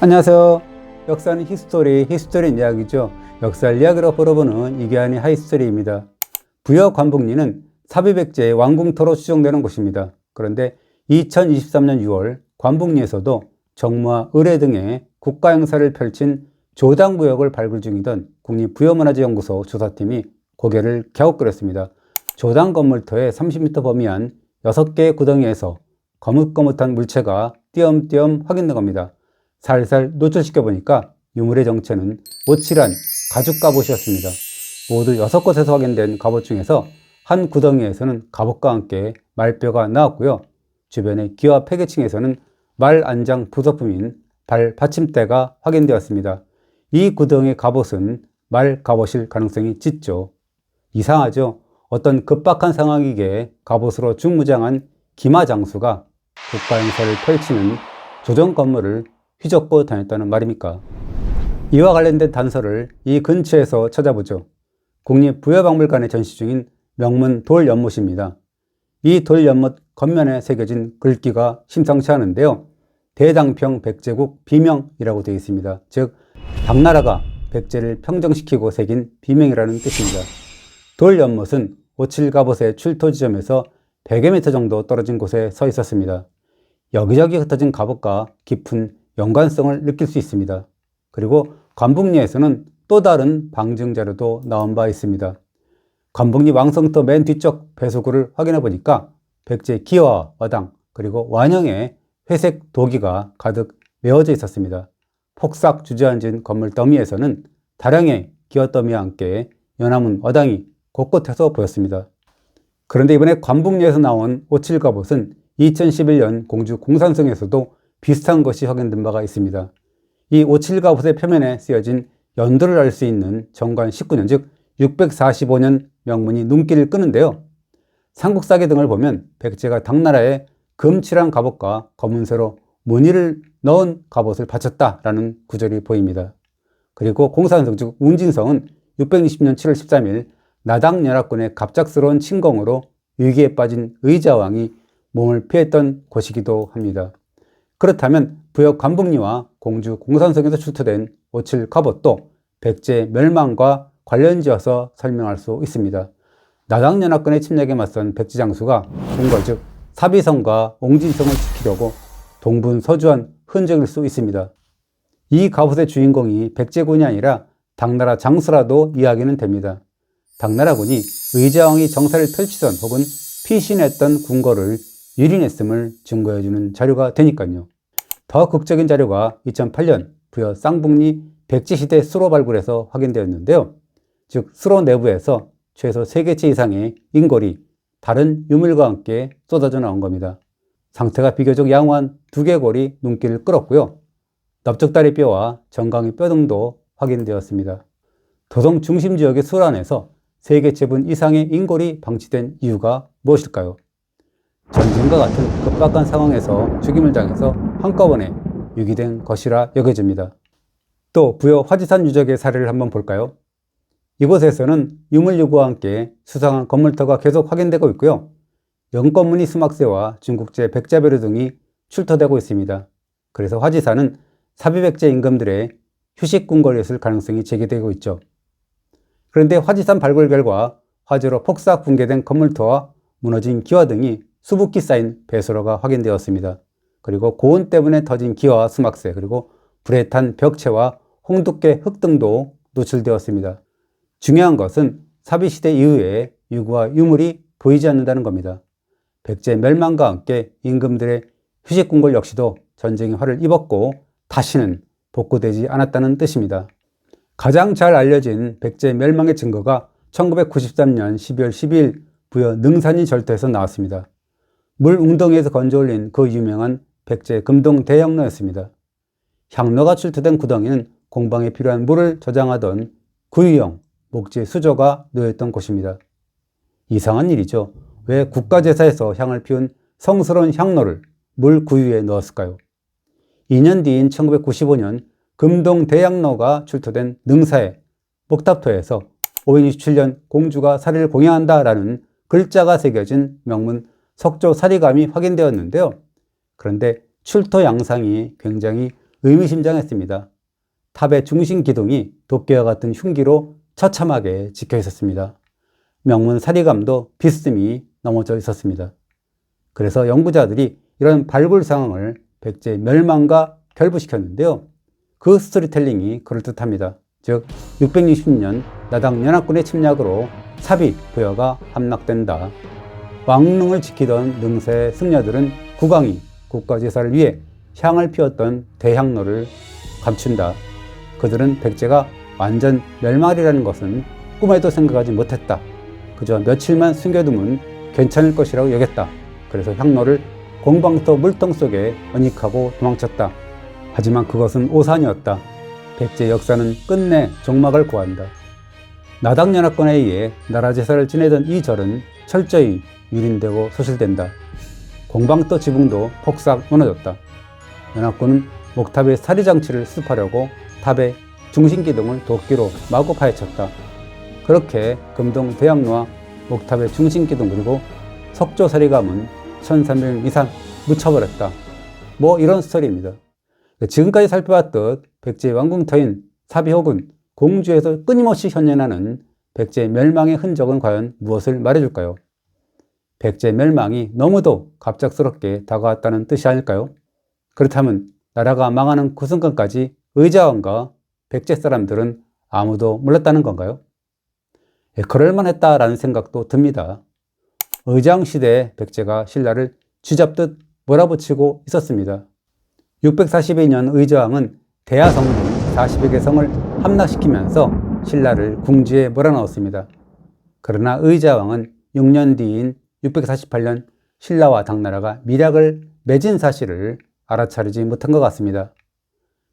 안녕하세요. 역사는 히스토리, 히스토리는 이야기죠. 역사를 이야기로 풀어보는 이계한의 하이스토리입니다. 부여 관북리는 사비백제의 왕궁터로 추정되는 곳입니다. 그런데 2023년 6월 관북리에서도 정무와 의뢰 등의 국가 행사를 펼친 조당구역을 발굴 중이던 국립부여문화재연구소 조사팀이 고개를 갸웃거렸습니다. 조당 건물터의 30m 범위한 6개의 구덩이에서 거뭇거뭇한 물체가 띄엄띄엄 확인된 겁니다. 살살 노출시켜 보니까 유물의 정체는 오칠한 가죽 갑옷이었습니다. 모두 6곳에서 확인된 갑옷 중에서 한 구덩이에서는 갑옷과 함께 말뼈가 나왔고요. 주변의 기와 폐계층에서는 말 안장 부속품인 발 받침대가 확인되었습니다. 이 구덩이의 갑옷은 말 갑옷일 가능성이 짙죠. 이상하죠? 어떤 급박한 상황이기에 갑옷으로 중무장한 기마 장수가 국가 행사를 펼치는 조정 건물을 휘젓고 다녔다는 말입니까? 이와 관련된 단서를 이 근처에서 찾아보죠. 국립부여박물관에 전시 중인 명문 돌연못입니다. 이 돌연못 겉면에 새겨진 글귀가 심상치 않은데요. 대당평 백제국 비명이라고 되어 있습니다. 즉, 당나라가 백제를 평정시키고 새긴 비명이라는 뜻입니다. 돌연못은 오칠 갑옷의 출토 지점에서 100여 미터 정도 떨어진 곳에 서 있었습니다. 여기저기 흩어진 갑옷과 깊은 연관성을 느낄 수 있습니다. 그리고 관북리에서는 또 다른 방증 자료도 나온 바 있습니다. 관북리 왕성터 맨 뒤쪽 배수구를 확인해 보니까 백제 기와 어당 그리고 완형의 회색 도기가 가득 메어져 있었습니다. 폭삭 주저앉은 건물 더미에서는 다량의 기와 더미와 함께 연화문 어당이 곳곳에서 보였습니다. 그런데 이번에 관북리에서 나온 오칠갑옷은 2011년 공주 공산성에서도 비슷한 것이 확인된 바가 있습니다. 이 오칠갑옷의 표면에 쓰여진 연도를 알 수 있는 정관 19년 즉 645년 명문이 눈길을 끄는데요. 삼국사기 등을 보면 백제가 당나라에 금칠한 갑옷과 검은쇠로 무늬를 넣은 갑옷을 바쳤다라는 구절이 보입니다. 그리고 공산성 즉 운진성은 620년 7월 13일 나당 연합군의 갑작스러운 침공으로 위기에 빠진 의자왕이 몸을 피했던 곳이기도 합니다. 그렇다면 부역 관북리와 공주 공산성에서 출토된 오칠 갑옷도 백제 멸망과 관련지어서 설명할 수 있습니다. 나당연합군의 침략에 맞선 백제 장수가 궁궐 즉 사비성과 옹진성을 지키려고 동분 서주한 흔적일 수 있습니다. 이 갑옷의 주인공이 백제군이 아니라 당나라 장수라도 이야기는 됩니다. 당나라군이 의자왕이 정사를 펼치던 혹은 피신했던 궁궐을 유린했음을 증거해주는 자료가 되니까요. 더 극적인 자료가 2008년 부여 쌍북리 백제시대 수로 발굴에서 확인되었는데요. 즉 수로 내부에서 최소 3개체 이상의 인골이 다른 유물과 함께 쏟아져 나온 겁니다. 상태가 비교적 양호한 두 개골이 눈길을 끌었고요. 넓적다리 뼈와 정강이 뼈 등도 확인되었습니다. 도성 중심 지역의 술 안에서 3개체분 이상의 인골이 방치된 이유가 무엇일까요? 전쟁과 같은 급박한 상황에서 죽임을 당해서 한꺼번에 유기된 것이라 여겨집니다. 또 부여 화지산 유적의 사례를 한번 볼까요? 이곳에서는 유물 유구와 함께 수상한 건물터가 계속 확인되고 있고요. 영건무늬 수막새와 중국제 백자벼루 등이 출토되고 있습니다. 그래서 화지산은 사비백제 임금들의 휴식 궁궐이었을 가능성이 제기되고 있죠. 그런데 화지산 발굴 결과 화재로 폭삭 붕괴된 건물터와 무너진 기와 등이 수북히 쌓인 배수로가 확인되었습니다. 그리고 고온 때문에 터진 기와와 수막새 그리고 불에 탄 벽체와 홍두깨 흙 등도 노출되었습니다. 중요한 것은 사비시대 이후에 유구와 유물이 보이지 않는다는 겁니다. 백제 멸망과 함께 임금들의 휴식궁궐 역시도 전쟁의 화를 입었고 다시는 복구되지 않았다는 뜻입니다. 가장 잘 알려진 백제 멸망의 증거가 1993년 12월 12일 부여 능산이 절도에서 나왔습니다. 물 웅덩이에서 건져 올린 그 유명한 백제 금동 대향로였습니다. 향로가 출토된 구덩이는 공방에 필요한 물을 저장하던 구유형 목재 수조가 놓였던 곳입니다. 이상한 일이죠. 왜 국가제사에서 향을 피운 성스러운 향로를 물 구유에 넣었을까요? 2년 뒤인 1995년 금동 대양로가 출토된 능사의 목탑토에서 567년 공주가 사리를 공양한다라는 글자가 새겨진 명문 석조 사리감이 확인되었는데요. 그런데 출토 양상이 굉장히 의미심장했습니다. 탑의 중심 기둥이 도끼와 같은 흉기로 처참하게 지켜 있었습니다. 명문 사리감도 비스듬히 넘어져 있었습니다. 그래서 연구자들이 이런 발굴 상황을 백제의 멸망과 결부시켰는데요. 그 스토리텔링이 그럴듯합니다. 즉 660년 나당 연합군의 침략으로 사비 부여가 함락된다. 왕릉을 지키던 능세 승려들은 국왕이 국가제사를 위해 향을 피웠던 대향로를 감춘다. 그들은 백제가 완전 멸망이라는 것은 꿈에도 생각하지 못했다. 그저 며칠만 숨겨두면 괜찮을 것이라고 여겼다. 그래서 향로를 공방터 물통 속에 은닉하고 도망쳤다. 하지만 그것은 오산이었다. 백제 역사는 끝내 종막을 고한다. 나당연합군에 의해 나라 제사를 지내던 이 절은 철저히 유린되고 소실된다. 공방터 지붕도 폭삭 무너졌다. 연합군은 목탑의 사리장치를 수습하려고 탑의 중심 기둥을 도끼로 마구 파헤쳤다. 그렇게 금동 대학로와 목탑의 중심 기둥 그리고 석조 사리감은 1300년 이상 묻혀버렸다. 뭐 이런 스토리입니다. 지금까지 살펴봤듯 백제의 왕궁터인 사비 혹은 공주에서 끊임없이 현현하는 백제의 멸망의 흔적은 과연 무엇을 말해줄까요? 백제 멸망이 너무도 갑작스럽게 다가왔다는 뜻이 아닐까요? 그렇다면 나라가 망하는 그 순간까지 의자왕과 백제 사람들은 아무도 몰랐다는 건가요? 예, 그럴만했다라는 생각도 듭니다. 의장 시대 백제가 신라를 쥐잡듯 몰아붙이고 있었습니다. 642년 의저왕은 대하성 등 40여 개 성을 함락시키면서 신라를 궁지에 몰아넣었습니다. 그러나 의자왕은 6년 뒤인 648년 신라와 당나라가 밀약을 맺은 사실을 알아차리지 못한 것 같습니다.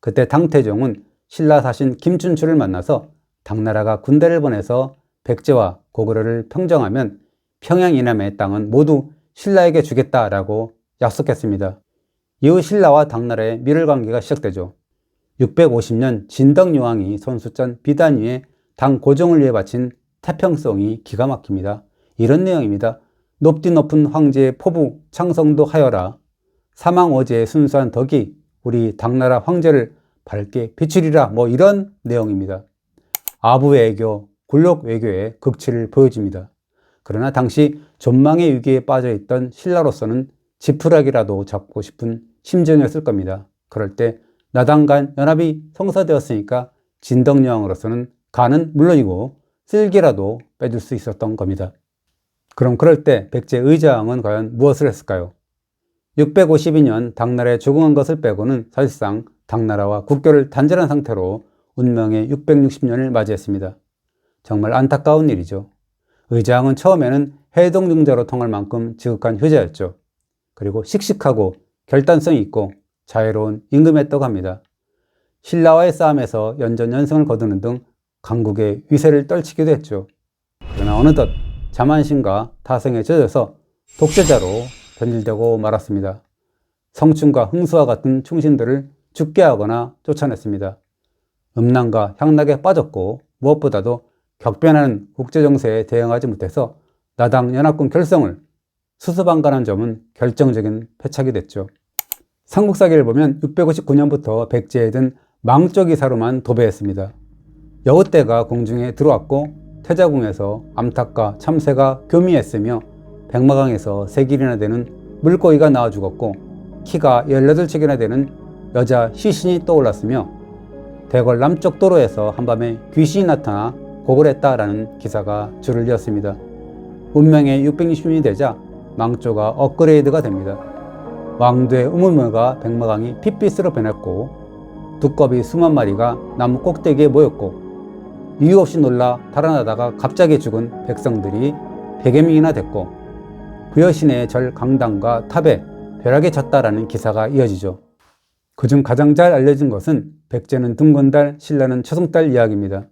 그때 당태종은 신라 사신 김춘추를 만나서 당나라가 군대를 보내서 백제와 고구려를 평정하면 평양 이남의 땅은 모두 신라에게 주겠다라고 약속했습니다. 이후 신라와 당나라의 밀월 관계가 시작되죠. 650년 진덕요왕이 선수전 비단 위에 당 고정을 위해 바친 태평성이 기가 막힙니다. 이런 내용입니다. 높디 높은 황제의 포부 창성도 하여라. 사망 어제의 순수한 덕이 우리 당나라 황제를 밝게 비추리라. 뭐 이런 내용입니다. 아부 외교, 굴욕 외교의 극치를 보여줍니다. 그러나 당시 전망의 위기에 빠져 있던 신라로서는 지푸라기라도 잡고 싶은 심정이었을 겁니다. 그럴 때 나당 간 연합이 성사되었으니까 진덕여왕으로서는 간은 물론이고 쓸개라도 빼줄 수 있었던 겁니다. 그럼 그럴 때 백제 의자왕은 과연 무엇을 했을까요? 652년 당나라에 조공한 것을 빼고는 사실상 당나라와 국교를 단절한 상태로 운명의 660년을 맞이했습니다. 정말 안타까운 일이죠. 의장은 처음에는 해동중자로 통할 만큼 지극한 효자였죠. 그리고 씩씩하고 결단성이 있고 자유로운 임금했다고 합니다. 신라와의 싸움에서 연전연승을 거두는 등 강국의 위세를 떨치기도 했죠. 그러나 어느덧 자만심과 타성에 젖어서 독재자로 변질되고 말았습니다. 성춘과 흥수와 같은 충신들을 죽게 하거나 쫓아냈습니다. 음란과 향락에 빠졌고 무엇보다도 격변하는 국제정세에 대응하지 못해서 나당 연합군 결성을 수습안가는 점은 결정적인 패착이 됐죠. 삼국사기를 보면 659년부터 백제에 든 망조기사로만 도배했습니다. 여우 때가 공중에 들어왔고 태자궁에서 암탉과 참새가 교미했으며 백마강에서 세 길이나 되는 물고기가 나와 죽었고 키가 18척이나 되는 여자 시신이 떠올랐으며 대궐 남쪽 도로에서 한밤에 귀신이 나타나 고글했다라는 기사가 줄을 이었습니다. 운명의 660년이 되자 망조가 업그레이드가 됩니다. 왕도의 우물물과 백마강이 핏빛으로 변했고 두꺼비 수만 마리가 나무 꼭대기에 모였고 이유 없이 놀라 달아나다가 갑자기 죽은 백성들이 100여 명이나 됐고 부여신의 절 강당과 탑에 벼락에 졌다라는 기사가 이어지죠. 그중 가장 잘 알려진 것은 백제는 둥근달, 신라는 초승달 이야기입니다.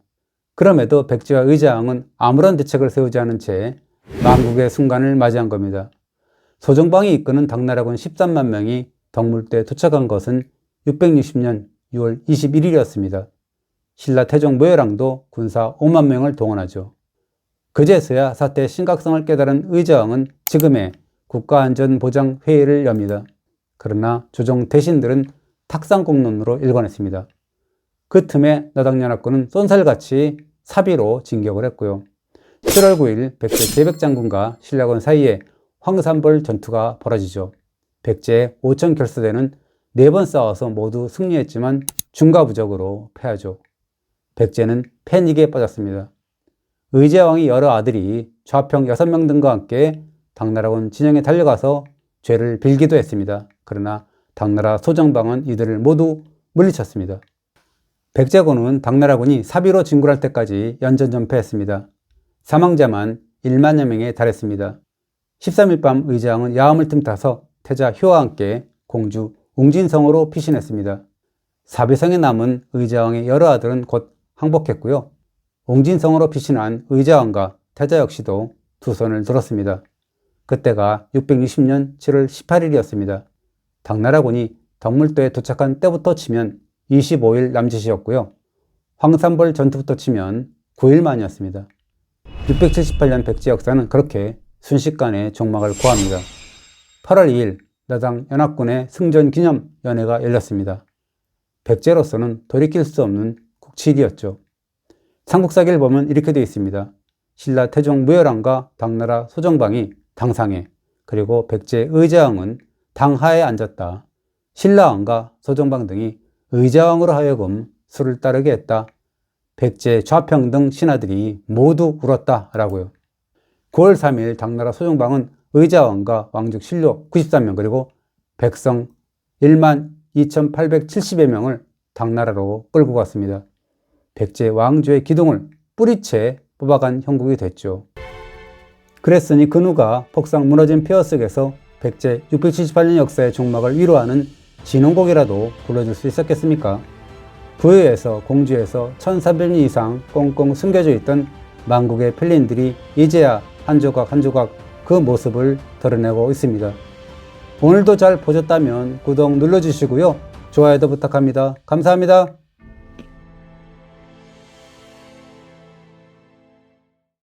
그럼에도 백제와 의자왕은 아무런 대책을 세우지 않은 채 망국의 순간을 맞이한 겁니다. 소정방이 이끄는 당나라군 13만 명이 덕물대에 도착한 것은 660년 6월 21일이었습니다. 신라 태종 모여랑도 군사 5만 명을 동원하죠. 그제서야 사태의 심각성을 깨달은 의자왕은 지금의 국가안전보장회의를 엽니다. 그러나 조정 대신들은 탁상공론으로 일관했습니다. 그 틈에 나당연합군은 쏜살같이 사비로 진격을 했고요. 7월 9일 백제 제백장군과 신라군 사이에 황산벌 전투가 벌어지죠. 백제의 5천 결사대는 네 번 싸워서 모두 승리했지만 중과부적으로 패하죠. 백제는 패닉에 빠졌습니다. 의제왕이 여러 아들이 좌평 6명 등과 함께 당나라군 진영에 달려가서 죄를 빌기도 했습니다. 그러나 당나라 소정방은 이들을 모두 물리쳤습니다. 백제군은 당나라군이 사비로 진굴할 때까지 연전전패했습니다. 사망자만 1만여 명에 달했습니다. 13일 밤 의제왕은 야음을 틈타서 태자 효와 함께 공주 웅진성으로 피신했습니다. 사비성에 남은 의제왕의 여러 아들은 곧 항복했고요. 옹진성으로 피신한 의자왕과 태자 역시도 두 손을 들었습니다. 그때가 660년 7월 18일이었습니다. 당나라군이 덕물도에 도착한 때부터 치면 25일 남짓이었고요. 황산벌 전투부터 치면 9일 만이었습니다. 678년 백제 역사는 그렇게 순식간에 종막을 고합니다. 8월 2일 나당 연합군의 승전 기념 연회가 열렸습니다. 백제로서는 돌이킬 수 없는 국치일이었죠. 삼국사기를 보면 이렇게 되어 있습니다. 신라 태종 무열왕과 당나라 소정방이 당상에 그리고 백제 의자왕은 당하에 앉았다. 신라왕과 소정방 등이 의자왕으로 하여금 수를 따르게 했다. 백제 좌평 등 신하들이 모두 울었다. 라고요. 9월 3일 당나라 소정방은 의자왕과 왕족 신료 93명 그리고 백성 1만 2,870여 명을 당나라로 끌고 갔습니다. 백제 왕조의 기둥을 뿌리채 뽑아간 형국이 됐죠. 그랬으니 근우가 폭삭 무너진 폐허 속에서 백제 678년 역사의 종막을 위로하는 진홍곡이라도 불러줄 수 있었겠습니까? 부여에서 공주에서 1300년 이상 꽁꽁 숨겨져 있던 만국의 필린들이 이제야 한 조각 한 조각 그 모습을 드러내고 있습니다. 오늘도 잘 보셨다면 구독 눌러주시고요. 좋아요도 부탁합니다. 감사합니다.